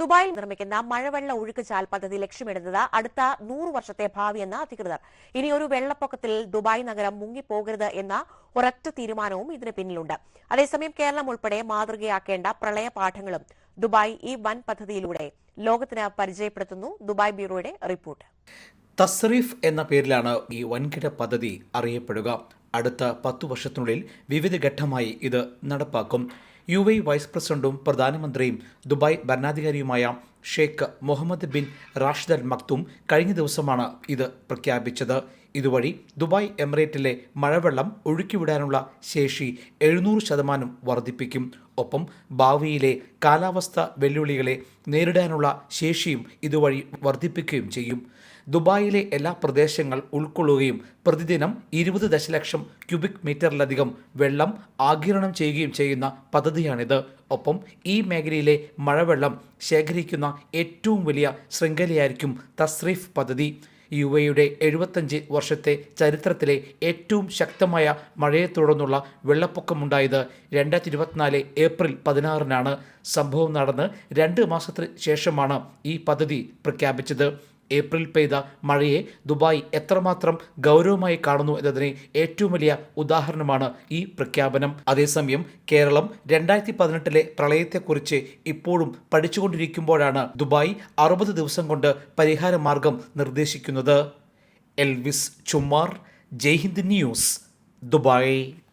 ദുബായിൽ നിർമ്മിക്കുന്ന മഴവെള്ള ഒഴുക്കുചാൽ പദ്ധതി ലക്ഷ്യമിടുന്നത് അടുത്ത നൂറ് വർഷത്തെ ഭാവിയെന്ന് അധികൃതർ. ഇനി ഒരു വെള്ളപ്പൊക്കത്തിൽ ദുബായ് നഗരം മുങ്ങിപ്പോകരുത് എന്ന ഒരൊറ്റ തീരുമാനവും ഇതിന് പിന്നിലുണ്ട്. അതേസമയം കേരളം ഉൾപ്പെടെ മാതൃകയാക്കേണ്ട പ്രളയ പാഠങ്ങളും ദുബായ് ഈ വൻ പദ്ധതിയിലൂടെ ലോകത്തിന് പരിചയപ്പെടുത്തുന്നു. Dubai ബ്യൂറോയുടെ report. തസ്രീഫ് എന്ന പേരിലാണ് ഈ വൻകിട പദ്ധതി അറിയപ്പെടുക. അടുത്ത പത്തു വർഷത്തിനുള്ളിൽ വിവിധ ഘട്ടമായി ഇത് നടപ്പാക്കും. യു എ വൈസ് പ്രസിഡന്റും പ്രധാനമന്ത്രിയും Dubai ഭരണാധികാരിയുമായ Sheikh Mohammed bin Rashid Al Maktoum കഴിഞ്ഞ ദിവസമാണ് ഇത് പ്രഖ്യാപിച്ചത്. ഇതുവഴി ദുബായ് എമിറേറ്റിലെ മഴവെള്ളം ഒഴുക്കിവിടാനുള്ള ശേഷി എഴുന്നൂറ് ശതമാനം വർദ്ധിപ്പിക്കും. ഒപ്പം ഭാവിയിലെ കാലാവസ്ഥ വെല്ലുവിളികളെ നേരിടാനുള്ള ശേഷിയും ഇതുവഴി വർദ്ധിപ്പിക്കുകയും ചെയ്യും. ദുബായിലെ എല്ലാ പ്രദേശങ്ങൾ ഉൾക്കൊള്ളുകയും പ്രതിദിനം ഇരുപത് ദശലക്ഷം ക്യൂബിക് മീറ്ററിലധികം വെള്ളം ആഗിരണം ചെയ്യുകയും ചെയ്യുന്ന പദ്ധതിയാണിത്. ഒപ്പം ഈ മേഖലയിലെ മഴവെള്ളം ശേഖരിക്കുന്ന ഏറ്റവും വലിയ ശൃംഖലയായിരിക്കും തസ്രീഫ് പദ്ധതി. യു എയുടെ എഴുപത്തഞ്ച് വർഷത്തെ ചരിത്രത്തിലെ ഏറ്റവും ശക്തമായ മഴയെ തുടർന്നുള്ള വെള്ളപ്പൊക്കമുണ്ടായത് രണ്ടായിരത്തി ഇരുപത്തിനാല് ഏപ്രിൽ പതിനാറിനാണ്. സംഭവം നടന്ന് രണ്ട് മാസത്തിന് ശേഷമാണ് ഈ പദ്ധതി പ്രഖ്യാപിച്ചത്. ഏപ്രിൽ പെയ്ത മഴയെ ദുബായ് എത്രമാത്രം ഗൗരവമായി കാണുന്നു എന്നതിന് ഏറ്റവും വലിയ ഉദാഹരണമാണ് ഈ പ്രഖ്യാപനം. അതേസമയം കേരളം രണ്ടായിരത്തി പതിനെട്ടിലെ പ്രളയത്തെക്കുറിച്ച് ഇപ്പോഴും പഠിച്ചുകൊണ്ടിരിക്കുമ്പോഴാണ് ദുബായ് അറുപത് ദിവസം കൊണ്ട് പരിഹാര മാർഗം നിർദ്ദേശിക്കുന്നത്. Elvis Chummar Jaihind News Dubai.